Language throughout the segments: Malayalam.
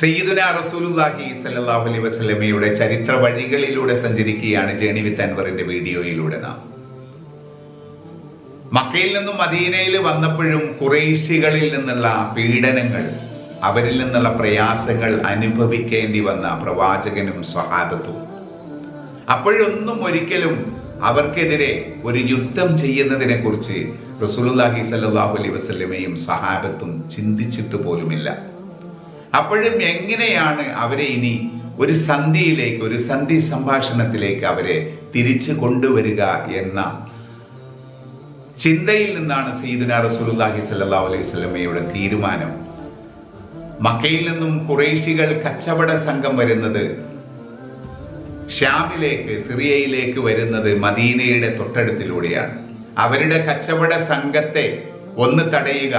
സയ്യിദുന റസൂലുല്ലാഹി സല്ലല്ലാഹു അലൈഹി വസല്ലമയുടെ ചരിത്ര വഴികളിലൂടെ സഞ്ചരിക്കുകയാണ് ജേണി വിത്ത് അൻവറിന്റെ വീഡിയോയിലൂടെ നാം. മക്കയിൽ നിന്നും മദീനയിൽ വന്നപ്പോഴും കുറേശികളിൽ നിന്നുള്ള പീഡനങ്ങൾ അവരിൽ നിന്നുള്ള പ്രയാസങ്ങൾ അനുഭവിക്കേണ്ടി വന്ന പ്രവാചകനും സ്വഹാബത്തും. അപ്പോഴൊന്നും ഒരിക്കലും അവർക്കെതിരെ ഒരു യുദ്ധം ചെയ്യുന്നതിനെ കുറിച്ച് റസൂലുല്ലാഹി സല്ലല്ലാഹു അലൈഹി വസല്ലമയും സഹാബത്തും ചിന്തിച്ചിട്ട് പോലുമില്ല. അപ്പോഴും എങ്ങനെയാണ് അവരെ ഇനി ഒരു സന്ധിയിലേക്ക് ഒരു സന്ധി സംഭാഷണത്തിലേക്ക് അവരെ തിരിച്ചു കൊണ്ടുവരിക എന്ന ചിന്തയിൽ നിന്നാണ് സയ്യിദുന റസൂലുല്ലാഹി സല്ലല്ലാഹു അലൈഹി വസല്ലമയുടെ തീരുമാനം. മക്കയിൽ നിന്നും കുറേശികൾ കച്ചവട സംഘം വരുന്നത് ഷ്യാമിലേക്ക് സിറിയയിലേക്ക് വരുന്നത് മദീനയുടെ തൊട്ടടുത്തിലൂടെയാണ്. അവരുടെ കച്ചവട സംഘത്തെ ഒന്ന് തടയുക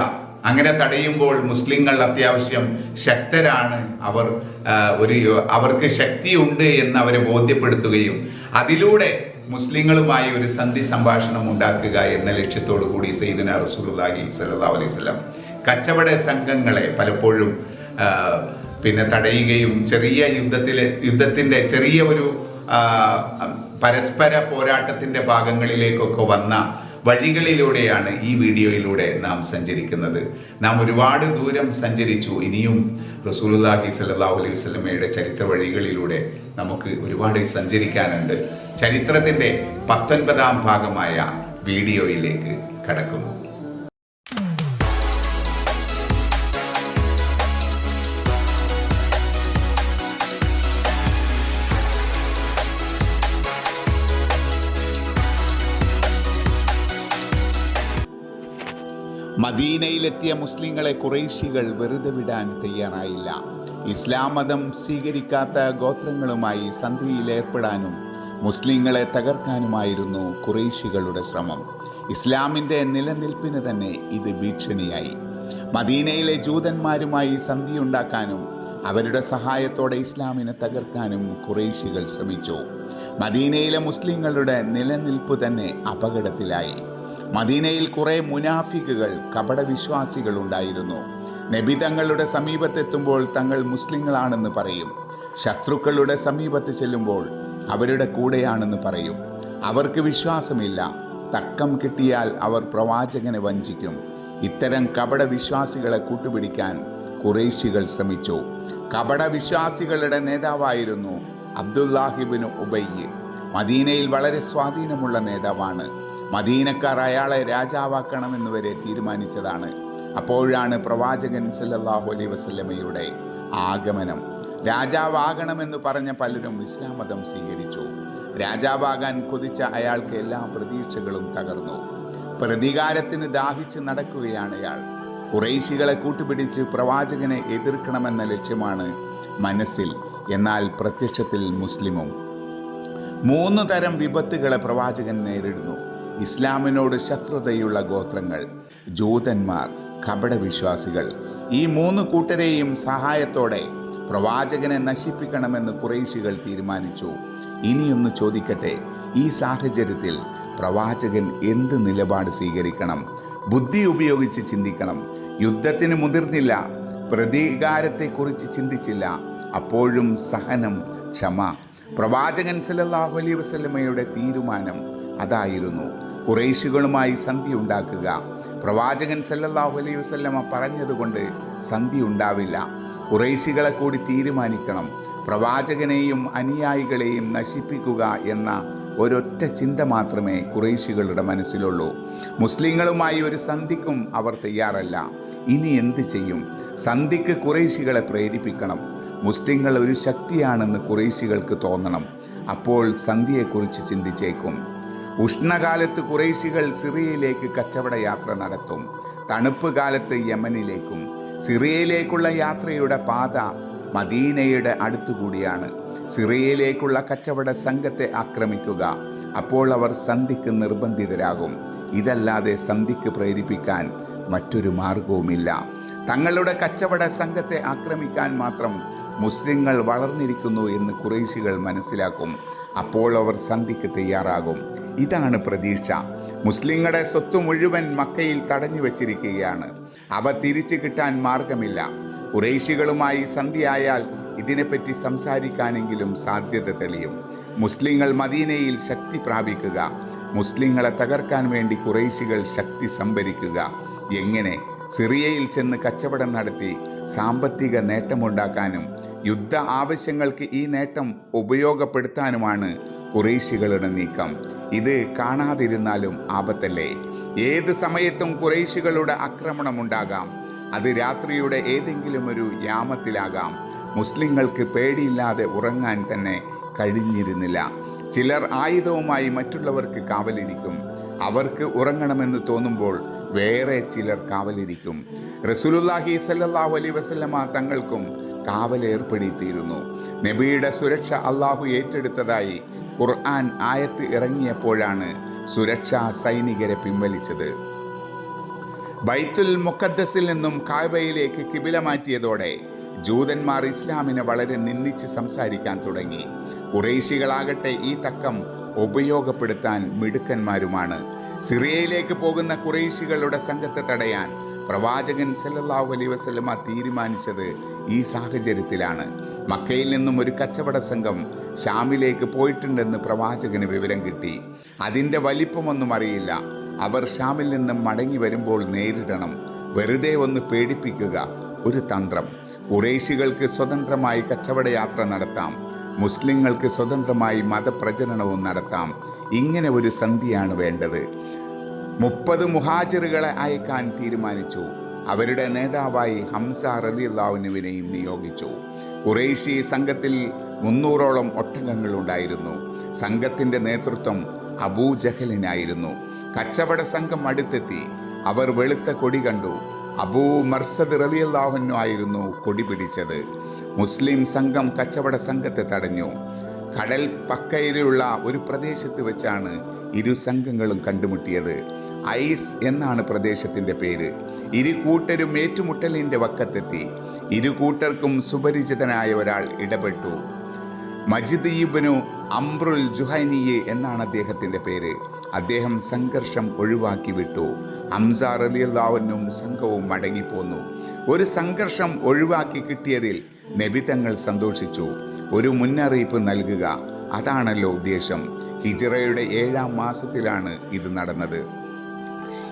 അങ്ങനെ തടയുമ്പോൾ മുസ്ലിങ്ങൾ അത്യാവശ്യം ശക്തരാണ്. അവർ ഒരു അവർക്ക് ശക്തിയുണ്ട് എന്ന് അവരെ ബോധ്യപ്പെടുത്തുകയും അതിലൂടെ മുസ്ലിങ്ങളുമായി ഒരു സന്ധി സംഭാഷണം ഉണ്ടാക്കുക എന്ന ലക്ഷ്യത്തോടു കൂടി സൈദിന റസൂലുള്ളാഹി സല്ലാ അലൈഹി വസല്ലം കച്ചവട സംഘങ്ങളെ പലപ്പോഴും പിന്നെ തടയുകയും ചെറിയ യുദ്ധത്തിലെ യുദ്ധത്തിന്റെ ചെറിയ ഒരു പരസ്പര പോരാട്ടത്തിന്റെ ഭാഗങ്ങളിലേക്കൊക്കെ വന്ന വഴികളിലൂടെയാണ് ഈ വീഡിയോയിലൂടെ നാം സഞ്ചരിക്കുന്നത്. നാം ഒരുപാട് ദൂരം സഞ്ചരിച്ചു. ഇനിയും റസൂലുള്ളാഹി സല്ലല്ലാഹു അലൈഹി വസല്ലമയുടെ ചരിത്ര വഴികളിലൂടെ നമുക്ക് ഒരുപാട് സഞ്ചരിക്കാനുണ്ട്. ചരിത്രത്തിന്റെ പത്തൊൻപതാം ഭാഗമായ വീഡിയോയിലേക്ക് കടക്കുന്നു. മദീനയിലെത്തിയ മുസ്ലിങ്ങളെ കുറേശികൾ വെറുതെ വിടാൻ തയ്യാറായില്ല. ഇസ്ലാം മതം സ്വീകരിക്കാത്ത ഗോത്രങ്ങളുമായി സന്ധിയിലേർപ്പെടാനും മുസ്ലിങ്ങളെ തകർക്കാനുമായിരുന്നു കുറേശികളുടെ ശ്രമം. ഇസ്ലാമിന്റെ നിലനിൽപ്പിന് തന്നെ ഇത് ഭീഷണിയായി. മദീനയിലെ ജൂതന്മാരുമായി സന്ധിയുണ്ടാക്കാനും അവരുടെ സഹായത്തോടെ ഇസ്ലാമിനെ തകർക്കാനും കുറേശികൾ ശ്രമിച്ചു. മദീനയിലെ മുസ്ലിങ്ങളുടെ നിലനിൽപ്പ് തന്നെ അപകടത്തിലായി. മദീനയിൽ കുറെ മുനാഫിക്കുകൾ കപടവിശ്വാസികൾ ഉണ്ടായിരുന്നു. നബി തങ്ങളുടെ സമീപത്തെത്തുമ്പോൾ തങ്ങൾ മുസ്ലിങ്ങളാണെന്ന് പറയും. ശത്രുക്കളുടെ സമീപത്ത് ചെല്ലുമ്പോൾ അവരുടെ കൂടെയാണെന്ന് പറയും. അവർക്ക് വിശ്വാസമില്ല. തക്കം കിട്ടിയാൽ അവർ പ്രവാചകനെ വഞ്ചിക്കും. ഇത്തരം കപടവിശ്വാസികളെ കൂട്ടുപിടിക്കാൻ കുറേശികൾ ശ്രമിച്ചു. കപടവിശ്വാസികളുടെ നേതാവായിരുന്നു അബ്ദുല്ലാഹിബിന് ഉബയ്യ് മദീനയിൽ വളരെ സ്വാധീനമുള്ള നേതാവാണ്. മദീനക്കാർ അയാളെ രാജാവാക്കണമെന്ന് വരെ തീരുമാനിച്ചതാണ്. അപ്പോഴാണ് പ്രവാചകൻ സല്ലല്ലാഹു അലൈ വസല്ലമയുടെ ആഗമനം. രാജാവാകണമെന്ന് പറഞ്ഞ പലരും ഇസ്ലാം മതം സ്വീകരിച്ചു. രാജാവാകാൻ കൊതിച്ച അയാൾക്ക് എല്ലാ പ്രതീക്ഷകളും തകർന്നു. പ്രതികാരത്തിന് ദാഹിച്ച് നടക്കുകയാണ് അയാൾ കുറേശികളെ കൂട്ടുപിടിച്ച് പ്രവാചകനെ എതിർക്കണമെന്ന ലക്ഷ്യമാണ് മനസ്സിൽ എന്നാൽ പ്രത്യക്ഷത്തിൽ മുസ്ലിമും. മൂന്ന് തരം വിപത്തുകളെ പ്രവാചകൻ നേരിടുന്നു. ഇസ്ലാമിനോട് ശത്രുതയുള്ള ഗോത്രങ്ങൾ ജൂതന്മാർ കപടവിശ്വാസികൾ. ഈ മൂന്ന് കൂട്ടരെയും സഹായത്തോടെ പ്രവാചകനെ നശിപ്പിക്കണമെന്ന് കുറേശികൾ തീരുമാനിച്ചു. ഇനിയൊന്ന് ചോദിക്കട്ടെ ഈ സാഹചര്യത്തിൽ പ്രവാചകൻ എന്ത് നിലപാട് സ്വീകരിക്കണം? ബുദ്ധി ഉപയോഗിച്ച് ചിന്തിക്കണം. യുദ്ധത്തിന് മുതിർന്നില്ല പ്രതികാരത്തെക്കുറിച്ച് ചിന്തിച്ചില്ല. അപ്പോഴും സഹനം ക്ഷമ. പ്രവാചകൻ സല്ലല്ലാഹു അലൈഹി വസല്ലമയുടെ തീരുമാനം അതായിരുന്നു. കുറേശികളുമായി സന്ധി ഉണ്ടാക്കുക. പ്രവാചകൻ സല്ലല്ലാഹു അലൈഹി വസല്ലമ പറഞ്ഞതുകൊണ്ട് സന്ധി ഉണ്ടാവില്ല. കുറേശികളെ കൂടി തീരുമാനിക്കണം. പ്രവാചകനെയും അനുയായികളെയും നശിപ്പിക്കുക എന്ന ഒരൊറ്റ ചിന്ത മാത്രമേ കുറേശികളുടെ മനസ്സിലുള്ളൂ. മുസ്ലിങ്ങളുമായി ഒരു സന്ധിക്കും അവർ തയ്യാറല്ല. ഇനി എന്ത് ചെയ്യും? സന്ധിക്ക് കുറേശികളെ പ്രേരിപ്പിക്കണം. മുസ്ലിങ്ങൾ ഒരു ശക്തിയാണെന്ന് കുറേശികൾക്ക് തോന്നണം. അപ്പോൾ സന്ധിയെക്കുറിച്ച് ചിന്തിച്ചേക്കും. ഉഷ്ണകാലത്ത് കുറേശികൾ സിറിയയിലേക്ക് കച്ചവട യാത്ര നടത്തും. തണുപ്പ് കാലത്ത് യമനിലേക്കും. സിറിയയിലേക്കുള്ള യാത്രയുടെ പാത മദീനയുടെ അടുത്തുകൂടിയാണ്. സിറിയയിലേക്കുള്ള കച്ചവട സംഘത്തെ ആക്രമിക്കുക. അപ്പോൾ അവർ സന്ധിക്ക് നിർബന്ധിതരാകും. ഇതല്ലാതെ സന്ധിക്ക് പ്രേരിപ്പിക്കാൻ മറ്റൊരു മാർഗവുമില്ല. തങ്ങളുടെ കച്ചവട സംഘത്തെ ആക്രമിക്കാൻ മാത്രം മുസ്ലിങ്ങൾ വളർന്നിരിക്കുന്നു എന്ന് കുറേശികൾ മനസ്സിലാക്കും. അപ്പോൾ അവർ സന്ധിക്ക് തയ്യാറാകും. ഇതാണ് പ്രതീക്ഷ. മുസ്ലിങ്ങളുടെ സ്വത്ത് മുഴുവൻ മക്കയിൽ തടഞ്ഞു വച്ചിരിക്കുകയാണ്. അവ തിരിച്ചു കിട്ടാൻ മാർഗമില്ല. കുറേശികളുമായി സന്ധിയായാൽ ഇതിനെപ്പറ്റി സംസാരിക്കാനെങ്കിലും സാധ്യത തെളിയും. മുസ്ലിങ്ങൾ മദീനയിൽ ശക്തി പ്രാപിക്കുക. മുസ്ലിങ്ങളെ തകർക്കാൻ വേണ്ടി കുറേശികൾ ശക്തി സംഭരിക്കുക. എങ്ങനെ? സിറിയയിൽ ചെന്ന് കച്ചവടം നടത്തി സാമ്പത്തിക നേട്ടമുണ്ടാക്കാനും യുദ്ധ ആവശ്യങ്ങൾക്ക് ഈ നേട്ടം ഉപയോഗപ്പെടുത്താനുമാണ് കുറേശികളുടെ നീക്കം. ഇത് കാണാതിരുന്നാലും ആപത്തല്ലേ? ഏത് സമയത്തും കുറേശികളുടെ ആക്രമണമുണ്ടാകാം. അത് രാത്രിയുടെ ഏതെങ്കിലും ഒരു യാമത്തിലാകാം. മുസ്ലിങ്ങൾക്ക് പേടിയില്ലാതെ ഉറങ്ങാൻ തന്നെ കഴിഞ്ഞിരുന്നില്ല. ചിലർ ആയുധവുമായി മറ്റുള്ളവർക്ക് കാവലിരിക്കും. അവർക്ക് ഉറങ്ങണമെന്ന് തോന്നുമ്പോൾ വേറെ ചിലർ കാവലിരിക്കും. റസൂലുല്ലാഹി സല്ലല്ലാഹു അലൈഹി വസല്ലമ തങ്ങൾക്കും കാവലേർപ്പെടുത്തിയിരുന്നു നബിയുടെ സുരക്ഷ അള്ളാഹു ഏറ്റെടുത്തതായി ഖുർആൻ ആയത്ത് ഇറങ്ങിയപ്പോഴാണ് സുരക്ഷാ സൈനികരെ പിൻവലിച്ചത്. ബൈത്തുൽ മുഖദ്ദസിൽ നിന്നും കാബയിലേക്ക് കിബില മാറ്റിയതോടെ ജൂതന്മാർ ഇസ്ലാമിനെ വളരെ നിന്ദിച്ച് സംസാരിക്കാൻ തുടങ്ങി. കുറേശികളാകട്ടെ ഈ തക്കം ഉപയോഗപ്പെടുത്താൻ മിടുക്കന്മാരുമാണ്. സിറിയയിലേക്ക് പോകുന്ന കുറേശികളുടെ സംഘത്തെ തടയാൻ പ്രവാചകൻ സല്ലല്ലാഹു അലൈ വസ്ലമ തീരുമാനിച്ചത് ഈ സാഹചര്യത്തിലാണ്. മക്കയിൽ നിന്നും ഒരു കച്ചവട സംഘം ഷാമിലേക്ക് പോയിട്ടുണ്ടെന്ന് പ്രവാചകന് വിവരം കിട്ടി. അതിന്റെ വലിപ്പമൊന്നും അറിയില്ല. അവർ ഷാമിൽ നിന്നും മടങ്ങി വരുമ്പോൾ നേരിടണം. വെറുതെ ഒന്ന് പേടിപ്പിക്കുക ഒരു തന്ത്രം. കുറേശികൾക്ക് സ്വതന്ത്രമായി കച്ചവട യാത്ര നടത്താം. മുസ്ലിങ്ങൾക്ക് സ്വതന്ത്രമായി മതപ്രചരണവും നടത്താം. ഇങ്ങനെ ഒരു സന്ധിയാണ് വേണ്ടത്. മുപ്പത് മുഹാജിറുകളെ അയക്കാൻ തീരുമാനിച്ചു. അവരുടെ നേതാവായി ഹംസ റലിയുള്ളാവിനുവിനെയും നിയോഗിച്ചു. കുറേശി സംഘത്തിൽ മുന്നൂറോളം ഒട്ടകങ്ങളുണ്ടായിരുന്നു സംഘത്തിന്റെ നേതൃത്വം അബൂജഹലിനായിരുന്നു കച്ചവട സംഘം അടുത്തെത്തി. അവർ വെളുത്ത കൊടി കണ്ടു. അബൂ മർസദ് റലിയല്ലാഹുനു ആയിരുന്നു കൊടി പിടിച്ചത്. മുസ്ലിം സംഘം കച്ചവട സംഘത്തെ തടഞ്ഞു. കടൽ പക്കയിലുള്ള ഒരു പ്രദേശത്ത് വെച്ചാണ് ഇരു സംഘങ്ങളും കണ്ടുമുട്ടിയത്. ഐസ് എന്നാണ് പ്രദേശത്തിന്റെ പേര്. ഇരു കൂട്ടരും ഏറ്റുമുട്ടലിന്റെ വക്കത്തെത്തി. ഇരു കൂട്ടർക്കും സുപരിചിതനായ ഒരാൾ ഇടപെട്ടു. മജിദീബിനു അംബ്രുൽ ജുഹൈനിയെ എന്നാണ് അദ്ദേഹത്തിന്റെ പേര്. അദ്ദേഹം സംഘർഷം ഒഴിവാക്കി വിട്ടു. അംസാർ റലിയല്ലാവനും സംഘവും മടങ്ങിപ്പോന്നു. ഒരു സംഘർഷം ഒഴിവാക്കി കിട്ടിയതിൽ നബിതങ്ങൾ സന്തോഷിച്ചു. ഒരു മുന്നറിയിപ്പ് നൽകുക. അതാണല്ലോ ഉദ്ദേശം. ഹിജറയുടെ ഏഴാം മാസത്തിലാണ് ഇത് നടന്നത്.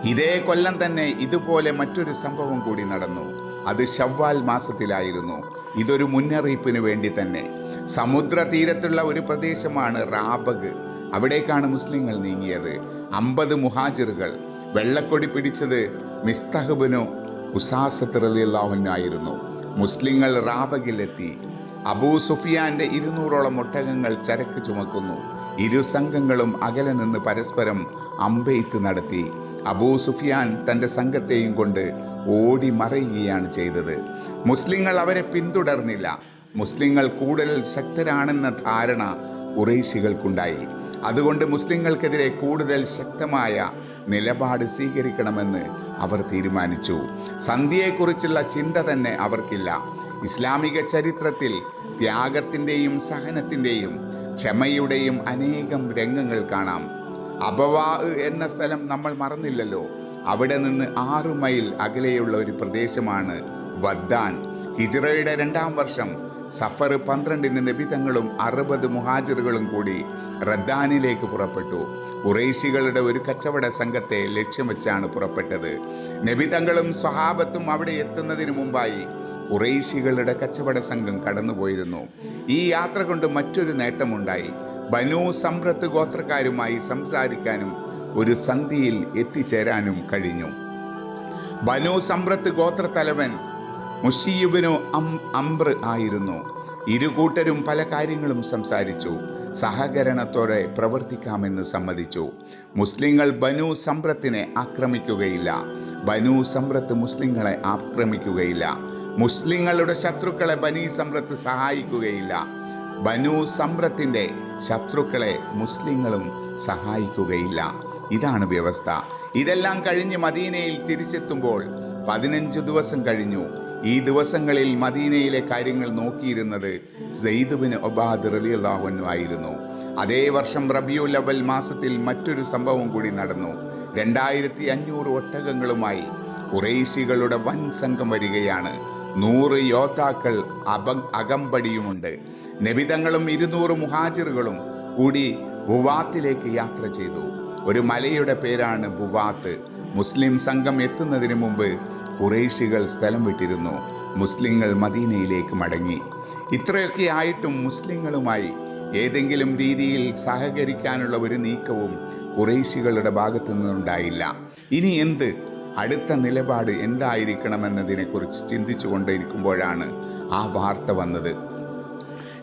ഇതേ കൊല്ലം തന്നെ ഇതുപോലെ മറ്റൊരു സംഭവം കൂടി നടന്നു. അത് ഷവ്വാൽ മാസത്തിലായിരുന്നു. ഇതൊരു മുന്നറിയിപ്പിന് വേണ്ടി തന്നെ. സമുദ്ര തീരത്തുള്ള ഒരു പ്രദേശമാണ് റാബഗ്. അവിടേക്കാണ് മുസ്ലിങ്ങൾ നീങ്ങിയത്. അമ്പത് മുഹാജിറുകൾ. വെള്ളക്കൊടി പിടിച്ചത് മിസ്തഹബിനു ഉസാസത്ത് റലിയല്ലാഹുനായിരുന്നു മുസ്ലിങ്ങൾ റാബഗിലെത്തി അബൂ സുഫിയാന്റെ ഇരുന്നൂറോളം ഒട്ടകങ്ങൾ ചരക്ക് ചുമക്കുന്നു. ഇരു സംഘങ്ങളും അകലെ നിന്ന് പരസ്പരം അമ്പെയ്ത്ത് നടത്തി. അബൂ സുഫിയാൻ തന്റെ സംഘത്തെയും കൊണ്ട് ഓടി മറയുകയാണ് ചെയ്തത്. മുസ്ലിങ്ങൾ അവരെ പിന്തുടർന്നില്ല. മുസ്ലിങ്ങൾ കൂടുതൽ ശക്തരാണെന്ന ധാരണ കുറേശികൾക്കുണ്ടായി. അതുകൊണ്ട് മുസ്ലിങ്ങൾക്കെതിരെ കൂടുതൽ ശക്തമായ നിലപാട് സ്വീകരിക്കണമെന്ന് അവർ തീരുമാനിച്ചു. സന്ധ്യയെക്കുറിച്ചുള്ള ചിന്ത തന്നെ അവർക്കില്ല. ഇസ്ലാമിക ചരിത്രത്തിൽ ത്യാഗത്തിന്റെയും സഹനത്തിന്റെയും ക്ഷമയുടെയും അനേകം രംഗങ്ങൾ കാണാം. അബവാ എന്ന സ്ഥലം നമ്മൾ മറന്നില്ലല്ലോ. അവിടെ നിന്ന് ആറു മൈൽ അകലെയുള്ള ഒരു പ്രദേശമാണ് വദ്ദാൻ. ഹിജ്റയുടെ രണ്ടാം വർഷം സഫർ പന്ത്രണ്ടിന് നബിതങ്ങളും അറുപത് മുഹാജിറുകളും കൂടി റദ്ദാനിലേക്ക് പുറപ്പെട്ടു. കുറേശികളുടെ ഒരു കച്ചവട സംഘത്തെ ലക്ഷ്യം വെച്ചാണ് പുറപ്പെട്ടത്. നബിതങ്ങളും സ്വഹാബത്തും അവിടെ എത്തുന്നതിന് മുമ്പായി കുറേശികളുടെ കച്ചവട സംഘം കടന്നുപോയിരുന്നു. ഈ യാത്ര കൊണ്ട് മറ്റൊരു നേട്ടമുണ്ടായി. ബനു സമ്രത്ത് ഗോത്രക്കാരുമായി സംസാരിക്കാനും ഒരു സന്ധിയിൽ എത്തിച്ചേരാനും കഴിഞ്ഞു. ബനു സമ്രത്ത് ഗോത്രത്തലവൻ മുഷീബിനു അം അംബ്ര ആയിരുന്നു. ഇരുകൂട്ടരും പല കാര്യങ്ങളും സംസാരിച്ചു. സഹകരണത്തോടെ പ്രവർത്തിക്കാമെന്ന് സമ്മതിച്ചു. മുസ്ലിങ്ങൾ ബനു സമ്പ്രത്തിനെ ആക്രമിക്കുകയില്ല. ബനു സമ്പ്രത്ത് മുസ്ലിങ്ങളെ ആക്രമിക്കുകയില്ല. മുസ്ലിങ്ങളുടെ ശത്രുക്കളെ ബനി സമ്പ്രത്ത് സഹായിക്കുകയില്ല. ബനു സമ്പ്രത്തിന്റെ ശത്രുക്കളെ മുസ്ലിങ്ങളും സഹായിക്കുകയില്ല. ഇതാണ് വ്യവസ്ഥ. ഇതെല്ലാം കഴിഞ്ഞ് മദീനയിൽ തിരിച്ചെത്തുമ്പോൾ പതിനഞ്ച് ദിവസം കഴിഞ്ഞു. ഈ ദിവസങ്ങളിൽ മദീനയിലെ കാര്യങ്ങൾ നോക്കിയിരുന്നത് സെയ്ദുബിന് ഒബാദ് റലിയല്ലാഹുനു ആയിരുന്നു. അതേ വർഷം റബിയുൽ അവൽ മാസത്തിൽ മറ്റൊരു സംഭവം കൂടി നടന്നു. രണ്ടായിരത്തി അഞ്ഞൂറ് ഒട്ടകങ്ങളുമായി കുറേശികളുടെ വൻ സംഘം വരികയാണ്. നൂറ് യോദ്ധാക്കൾ അപ അകമ്പടിയുമുണ്ട്. നബിതങ്ങളും ഇരുന്നൂറ് മുഹാജിറുകളും കൂടി ബുവാത്തിലേക്ക് യാത്ര ചെയ്തു. ഒരു മലയുടെ പേരാണ് ബുവാത്ത് മുസ്ലിം സംഘം എത്തുന്നതിന് മുമ്പ് കുറേശികൾ സ്ഥലം വിട്ടിരുന്നു. മുസ്ലിങ്ങൾ മദീനയിലേക്ക് മടങ്ങി. ഇത്രയൊക്കെ ആയിട്ടും മുസ്ലിങ്ങളുമായി ഏതെങ്കിലും രീതിയിൽ സഹകരിക്കാനുള്ള ഒരു നീക്കവും കുറേശികളുടെ ഭാഗത്തു നിന്നുണ്ടായില്ല ഇനി എന്ത്? അടുത്ത നിലപാട് എന്തായിരിക്കണമെന്നതിനെക്കുറിച്ച് ചിന്തിച്ചു കൊണ്ടിരിക്കുമ്പോഴാണ് ആ വാർത്ത വന്നത്.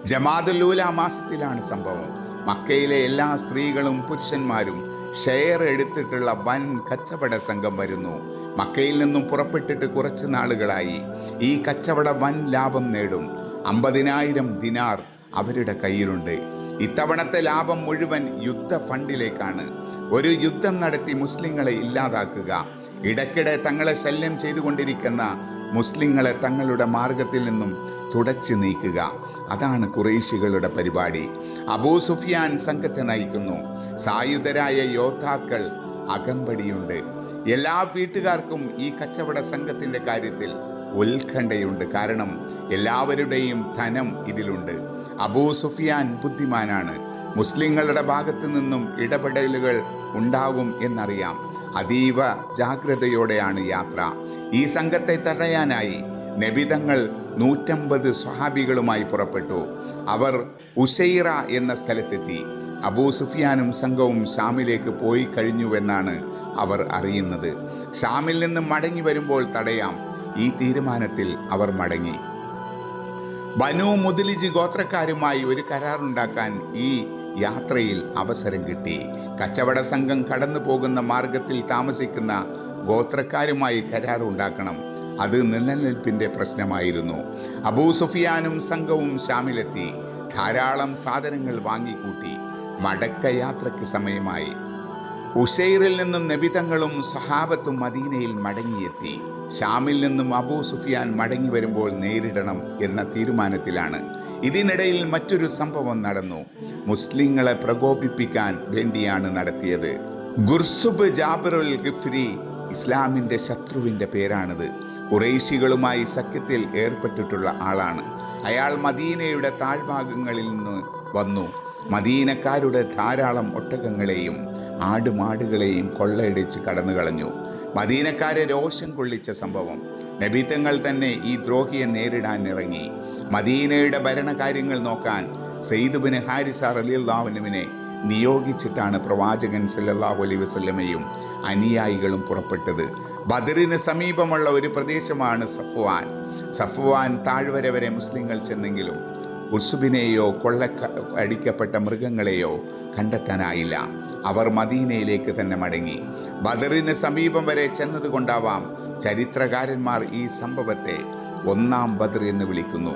ജമാദുല്ലൂല മാസത്തിലാണ് സംഭവം. മക്കയിലെ എല്ലാ സ്ത്രീകളും പുരുഷന്മാരും ഷെയർ എടുത്തിട്ടുള്ള വൻ കച്ചവട സംഘം വരുന്നു. മക്കയിൽ നിന്നും പുറപ്പെട്ടിട്ട് കുറച്ച് നാളുകളായി. ഈ കച്ചവട വൻ ലാഭം നേടും. അമ്പതിനായിരം ദിനാർ അവരുടെ കയ്യിലുണ്ട്. ഇത്തവണത്തെ ലാഭം മുഴുവൻ യുദ്ധ ഫണ്ടിലേക്കാണ്. ഒരു യുദ്ധം നടത്തി മുസ്ലിങ്ങളെ ഇല്ലാതാക്കുക. ഇടയ്ക്കിടെ തങ്ങളെ ശല്യം ചെയ്തുകൊണ്ടിരിക്കുന്ന മുസ്ലിങ്ങളെ തങ്ങളുടെ മാർഗത്തിൽ നിന്നും തുടച്ചു നീക്കുക. അതാണ് കുറേശികളുടെ പരിപാടി. അബൂ സുഫിയാൻ സംഘത്തെ നയിക്കുന്നു. സായുധരായ യോദ്ധാക്കൾ അകമ്പടിയുണ്ട്. എല്ലാ വീട്ടുകാർക്കും ഈ കച്ചവട സംഘത്തിന്റെ കാര്യത്തിൽ ഉത്കണ്ഠയുണ്ട്. കാരണം എല്ലാവരുടെയും ധനം ഇതിലുണ്ട്. അബൂ സുഫിയാൻ ബുദ്ധിമാനാണ്. മുസ്ലിങ്ങളുടെ ഭാഗത്തു നിന്നും ഇടപെടലുകൾ ഉണ്ടാകും എന്നറിയാം. അതീവ ജാഗ്രതയോടെയാണ് യാത്ര. ഈ സംഘത്തെ തടയാനായി നബിതങ്ങൾ നൂറ്റമ്പത് സ്വഹാബികളുമായി പുറപ്പെട്ടു. അവർ ഉഷൈറ എന്ന സ്ഥലത്തെത്തി. അബൂ സുഫിയാനും സംഘവും ഷാമിലേക്ക് പോയി കഴിഞ്ഞുവെന്നാണ് അവർ അറിയുന്നത്. ഷാമിൽ നിന്ന് മടങ്ങി വരുമ്പോൾ തടയാം. ഈ തീരുമാനത്തിൽ അവർ മടങ്ങി. ബനു മുതലിജ് ഗോത്രക്കാരുമായി ഒരു കരാറുണ്ടാക്കാൻ ഈ യാത്രയിൽ അവസരം കിട്ടി. കച്ചവട സംഘം കടന്നു പോകുന്ന മാർഗത്തിൽ താമസിക്കുന്ന ഗോത്രക്കാരുമായി കരാറുണ്ടാക്കണം. അത് നിലനിൽപ്പിന്റെ പ്രശ്നമായിരുന്നു. അബൂ സുഫിയാനും സംഘവും ഷാമിലെത്തി. ധാരാളം സാധനങ്ങൾ വാങ്ങിക്കൂട്ടി. മടക്കയാത്രയ്ക്ക് സമയമായി. ഉഷൈറിൽ നിന്നും നബിതങ്ങളും സഹാബത്തും മദീനയിൽ മടങ്ങിയെത്തി. ഷാമിൽ നിന്നും അബൂ സുഫിയാൻ മടങ്ങി വരുമ്പോൾ നേരിടണം എന്ന തീരുമാനത്തിലാണ്. ഇതിനിടയിൽ മറ്റൊരു സംഭവം നടന്നു. മുസ്ലിങ്ങളെ പ്രകോപിപ്പിക്കാൻ വേണ്ടിയാണ് നടത്തിയത്. ഗുർസുബ് ജാബിറുൽ ഗിഫ്രി ഇസ്ലാമിന്റെ ശത്രുവിന്റെ പേരാണിത്. കുറേശികളുമായി സഖ്യത്തിൽ ഏർപ്പെട്ടിട്ടുള്ള ആളാണ്. അയാൾ മദീനയുടെ താഴ്ഭാഗങ്ങളിൽ നിന്ന് വന്നു. മദീനക്കാരുടെ ധാരാളം ഒട്ടകങ്ങളെയും ആടുമാടുകളെയും കൊള്ളയടിച്ച് കടന്നു കളഞ്ഞു മദീനക്കാരെ രോഷം കൊള്ളിച്ച സംഭവം. നബിത്തങ്ങൾ തന്നെ ഈ ദ്രോഹിയെ നേരിടാൻ ഇറങ്ങി. മദീനയുടെ ഭരണകാര്യങ്ങൾ നോക്കാൻ സെയ്ദുബിന് ഹാരിസ അലിയുല്ലാഹുനുവിനെ നിയോഗിച്ചിട്ടാണ് പ്രവാചകൻ സല്ലല്ലാഹു അലൈഹി വസ്ലമയും അനുയായികളും പുറപ്പെട്ടത്. ബദറിന് സമീപമുള്ള ഒരു പ്രദേശമാണ് സഫ്വാൻ. സഫ്വാൻ താഴ്വര വരെ മുസ്ലിങ്ങൾ ചെന്നെങ്കിലും ഉസുബിനെയോ കൊള്ള അടിക്കപ്പെട്ട മൃഗങ്ങളെയോ കണ്ടെത്താനായില്ല. അവർ മദീനയിലേക്ക് തന്നെ മടങ്ങി. ബദറിന് സമീപം വരെ ചെന്നതുകൊണ്ടാവാം ചരിത്രകാരന്മാർ ഈ സംഭവത്തെ ഒന്നാം ബദർ എന്ന് വിളിക്കുന്നു.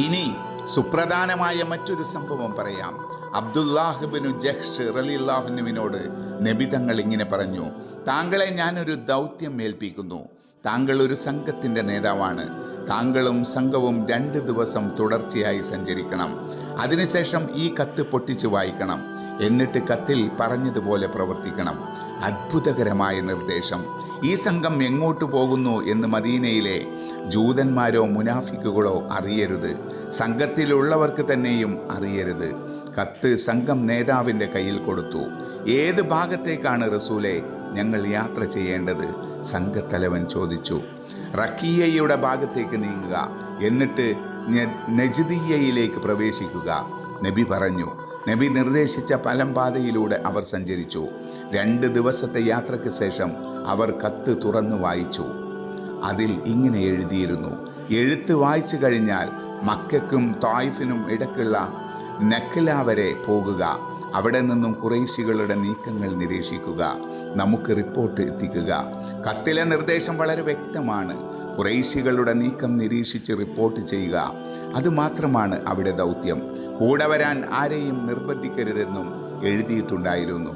ഇനി സുപ്രധാനമായ മറ്റൊരു സംഭവം പറയാം. അബ്ദുല്ലാഹിബിനു ജഹ്ഷ് റലില്ലാഹുനുവിനോട് നബിതങ്ങൾ ഇങ്ങനെ പറഞ്ഞു താങ്കളെ ഞാനൊരു ദൗത്യം ഏൽപ്പിക്കുന്നു. താങ്കൾ ഒരു സംഘത്തിന്റെ നേതാവാണ്. താങ്കളും സംഘവും രണ്ട് ദിവസം തുടർച്ചയായി സഞ്ചരിക്കണം. അതിനുശേഷം ഈ കത്ത് പൊട്ടിച്ചു വായിക്കണം. എന്നിട്ട് കത്തിൽ പറഞ്ഞതുപോലെ പ്രവർത്തിക്കണം. അത്ഭുതകരമായ നിർദ്ദേശം. ഈ സംഘം എങ്ങോട്ട് പോകുന്നു എന്ന് മദീനയിലെ ജൂതന്മാരോ മുനാഫിക്കുകളോ അറിയരുത്. സംഘത്തിലുള്ളവർക്ക് തന്നെയും അറിയരുത്. കത്ത് സംഘം നേതാവിന്റെ കയ്യിൽ കൊടുത്തു. ഏത് ഭാഗത്തേക്കാണ് റസൂലെ ഞങ്ങൾ യാത്ര ചെയ്യേണ്ടത്? സംഘത്തലവൻ ചോദിച്ചു. റക്കിയയുടെ ഭാഗത്തേക്ക് നീങ്ങുക. എന്നിട്ട് നജ്ദിയയിലേക്ക് പ്രവേശിക്കുക. നബി പറഞ്ഞു നബി നിർദ്ദേശിച്ച പലമ്പാതയിലൂടെ അവർ സഞ്ചരിച്ചു. രണ്ട് ദിവസത്തെ യാത്രയ്ക്ക് ശേഷം അവർ കത്ത് തുറന്നു വായിച്ചു. അതിൽ ഇങ്ങനെ എഴുതിയിരുന്നു. എഴുത്ത് വായിച്ചു കഴിഞ്ഞാൽ മക്കയ്ക്കും തായ്ഫിനും ഇടയ്ക്കുള്ള നക്കല വരെ പോകുക. അവിടെ നിന്നും കുറേശികളുടെ നീക്കങ്ങൾ നിരീക്ഷിക്കുക. നമുക്ക് റിപ്പോർട്ട് എത്തിക്കുക. കത്തിലെ നിർദ്ദേശം വളരെ വ്യക്തമാണ്. കുറേശികളുടെ നീക്കം നിരീക്ഷിച്ച് റിപ്പോർട്ട് ചെയ്യുക. അതുമാത്രമാണ് അവിടെ ദൗത്യം. കൂടെ വരാൻ ആരെയും നിർബന്ധിക്കരുതെന്നും എഴുതിയിട്ടുണ്ടായിരുന്നു.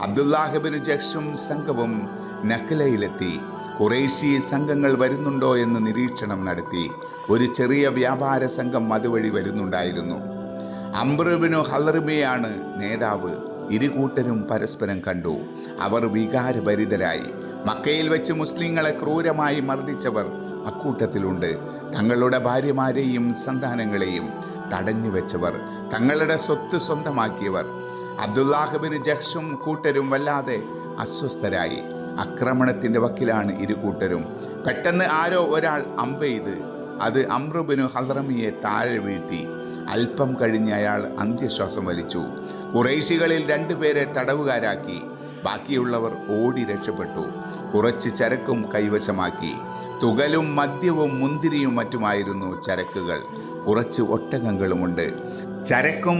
അബ്ദുല്ലാഹിബിന് ജക്ഷും സംഘവും നക്കലയിലെത്തി കുറേശി സംഘങ്ങൾ വരുന്നുണ്ടോ എന്ന് നിരീക്ഷണം നടത്തി. ഒരു ചെറിയ വ്യാപാര സംഘം അതുവഴി വരുന്നുണ്ടായിരുന്നു. അംബ്രബിനു ഹലറിമയാണ് നേതാവ്. ഇരുകൂട്ടരും പരസ്പരം കണ്ടു. അവർ വികാരഭരിതരായി. മക്കയിൽ വെച്ച് മുസ്ലിങ്ങളെ ക്രൂരമായി മർദ്ദിച്ചവർ അക്കൂട്ടത്തിലുണ്ട്. തങ്ങളുടെ ഭാര്യമാരെയും സന്താനങ്ങളെയും തടഞ്ഞു വെച്ചവർ തങ്ങളുടെ സ്വത്ത് സ്വന്തമാക്കിയവർ. അബ്ദുല്ലാഹബിന് ജക്ഷും കൂട്ടരും വല്ലാതെ അസ്വസ്ഥരായി. ആക്രമണത്തിന്റെ വക്കിലാണ് ഇരുകൂട്ടരും. പെട്ടെന്ന് ആരോ ഒരാൾ അമ്പെയ്ത് അത് അമ്രുബിനു ഹദ്രമിയെ താഴെ വീഴ്ത്തി. അല്പം കഴിഞ്ഞ് അയാൾ അന്ത്യശ്വാസം വലിച്ചു. കുറേശികളിൽ രണ്ടുപേരെ തടവുകാരാക്കി. ബാക്കിയുള്ളവർ ഓടി രക്ഷപ്പെട്ടു. കുറച്ച് ചരക്കും കൈവശമാക്കി. തുകലും മദ്യവും മുന്തിരിയും മറ്റുമായിരുന്നു ചരക്കുകൾ. കുറച്ച് ഒട്ടകങ്ങളുമുണ്ട്. ചരക്കും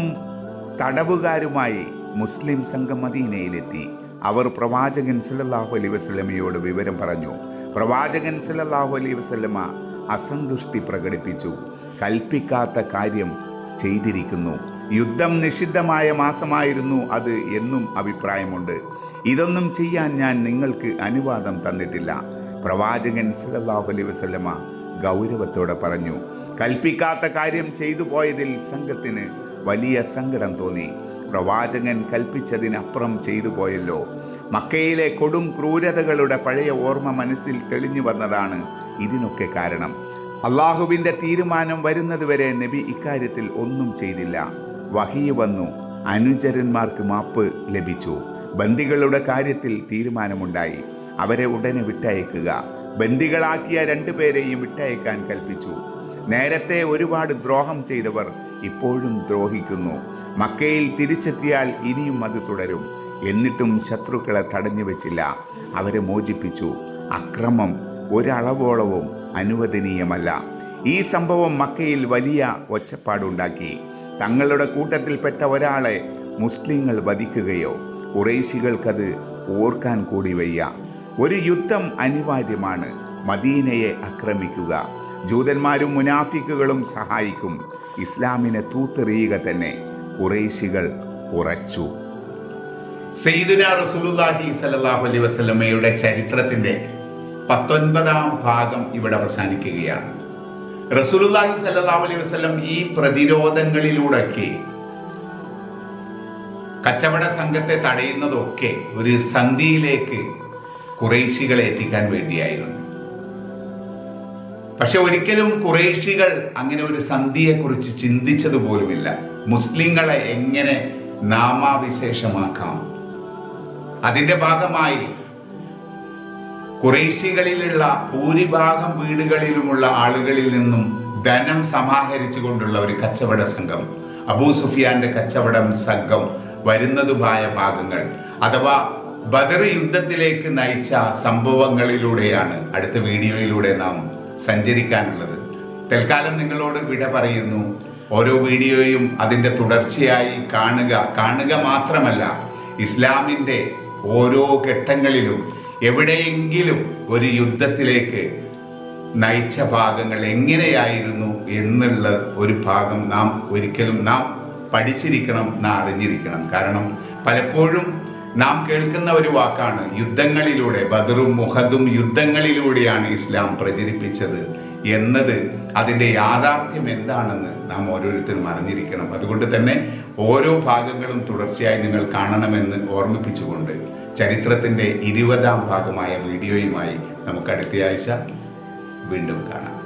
തടവുകാരുമായി മുസ്ലിം സംഘം മദീനയിലെത്തി. അവർ പ്രവാചകൻ സല്ലല്ലാഹു അലൈ വസ്ലമയോട് വിവരം പറഞ്ഞു. പ്രവാചകൻ സല്ലല്ലാഹു അലൈ വസ്ലമ അസന്തുഷ്ടി പ്രകടിപ്പിച്ചു. കൽപ്പിക്കാത്ത കാര്യം ചെയ്തിരിക്കുന്നു. യുദ്ധം നിഷിദ്ധമായ മാസമായിരുന്നു അത് എന്നും അഭിപ്രായമുണ്ട്. ഇതൊന്നും ചെയ്യാൻ ഞാൻ നിങ്ങൾക്ക് അനുവാദം തന്നിട്ടില്ല. പ്രവാചകൻ സല്ലല്ലാഹു അലൈ വസല്ലമ ഗൗരവത്തോടെ പറഞ്ഞു കൽപ്പിക്കാത്ത കാര്യം ചെയ്തു പോയതിൽ സംഘത്തിന് വലിയ സങ്കടം തോന്നി. പ്രവാചകൻ കൽപ്പിച്ചതിനപ്പുറം ചെയ്തു പോയല്ലോ. മക്കയിലെ കൊടും ക്രൂരതകളുടെ പഴയ ഓർമ്മ മനസ്സിൽ തെളിഞ്ഞു വന്നതാണ് ഇതിനൊക്കെ കാരണം. അള്ളാഹുവിന്റെ തീരുമാനം വരുന്നതുവരെ നബി ഇക്കാര്യത്തിൽ ഒന്നും ചെയ്തില്ല. വഹിയ വന്നു. അനുചരന്മാർക്ക് മാപ്പ് ലഭിച്ചു. ബന്ദികളുടെ കാര്യത്തിൽ തീരുമാനമുണ്ടായി. അവരെ ഉടനെ വിട്ടയക്കുക. ബന്ദികളാക്കിയ രണ്ടുപേരെയും വിട്ടയക്കാൻ കൽപ്പിച്ചു. നേരത്തെ ഒരുപാട് ദ്രോഹം ചെയ്തവർ ഇപ്പോഴും ദ്രോഹിക്കുന്നു. മക്കയിൽ തിരിച്ചെത്തിയാൽ ഇനിയും അത് തുടരും. എന്നിട്ടും ശത്രുക്കളെ തടഞ്ഞു വെച്ചില്ല. അവരെ മോചിപ്പിച്ചു. അക്രമം ഒരളവോളവും അനുവദനീയമല്ല. ഈ സംഭവം മക്കയിൽ വലിയ ഒച്ചപ്പാടുണ്ടാക്കി. തങ്ങളുടെ കൂട്ടത്തിൽപ്പെട്ട ഒരാളെ മുസ്ലിങ്ങൾ വധിക്കുകയോ കുറേശികൾക്കത് ഓർക്കാൻ കൂടി വയ്യ. ഒരു യുദ്ധം അനിവാര്യമാണ്. മദീനയെ ആക്രമിക്കുക. ജൂതന്മാരും മുനാഫിക്കുകളും സഹായിക്കും. ഇസ്ലാമിനെ തൂത്തെറിയുക തന്നെ കുറേശികൾ ഉറച്ചു. സെയ്ദുന റസൂലുള്ളാഹി സ്വല്ലല്ലാഹു അലൈഹി വസല്ലമയുടെ ചരിത്രത്തിന്റെ പത്തൊൻപതാം ഭാഗം ഇവിടെ അവസാനിക്കുകയാണ്. റസൂലുള്ളാഹി സല്ലല്ലാഹു അലൈഹി വസല്ലം ഈ പ്രതിരോധങ്ങളിലൂടെയൊക്കെ കച്ചവട സംഘത്തെ തടയുന്നതൊക്കെ ഒരു സന്ധിയിലേക്ക് കുറേശികളെ എത്തിക്കാൻ വേണ്ടിയായിരുന്നു. പക്ഷെ ഒരിക്കലും കുറേശികൾ അങ്ങനെ ഒരു സന്ധിയെക്കുറിച്ച് ചിന്തിച്ചത് പോലുമില്ല. മുസ്ലിങ്ങളെ എങ്ങനെ നാമാവിശേഷമാക്കാം? അതിന്റെ ഭാഗമായി കുറേശികളിലുള്ള ഭൂരിഭാഗം വീടുകളിലുമുള്ള ആളുകളിൽ നിന്നും ധനം സമാഹരിച്ചു കൊണ്ടുള്ള ഒരു കച്ചവട സംഘം അബൂ സുഫിയാന്റെ കച്ചവടം സംഘം വരുന്നതുമായ ഭാഗങ്ങൾ അഥവാ ബദർ യുദ്ധത്തിലേക്ക് നയിച്ച സംഭവങ്ങളിലൂടെയാണ് അടുത്ത വീഡിയോയിലൂടെ നാം സഞ്ചരിക്കാനുള്ളത്. തൽക്കാലം നിങ്ങളോട് വിട പറയുന്നു. ഓരോ വീഡിയോയും അതിന്റെ തുടർച്ചയായി കാണുക കാണുക മാത്രമല്ല ഇസ്ലാമിന്റെ ഓരോ ഘട്ടങ്ങളിലും എവിടെയെങ്കിലും ഒരു യുദ്ധത്തിലേക്ക് നയിച്ച ഭാഗങ്ങൾ എങ്ങനെയായിരുന്നു എന്നുള്ള ഒരു ഭാഗം നാം ഒരിക്കലും നാം പഠിച്ചിരിക്കണം നാം അറിഞ്ഞിരിക്കണം. കാരണം പലപ്പോഴും നാം കേൾക്കുന്ന ഒരു വാക്കാണ് യുദ്ധങ്ങളിലൂടെ ബദറും മുഹദും യുദ്ധങ്ങളിലൂടെയാണ് ഇസ്ലാം പ്രചരിപ്പിച്ചത് എന്നത് അതിന്റെ യാഥാർത്ഥ്യം എന്താണെന്ന് നാം ഓരോരുത്തരും അറിഞ്ഞിരിക്കണം. അതുകൊണ്ട് തന്നെ ഓരോ ഭാഗങ്ങളും തുടർച്ചയായി നിങ്ങൾ കാണണമെന്ന് ഓർമ്മിപ്പിച്ചുകൊണ്ട് ചരിത്രത്തിന്റെ ഇരുപതാം ഭാഗമായ വീഡിയോയുമായി നമുക്ക് അടുത്തയാഴ്ച വീണ്ടും കാണാം.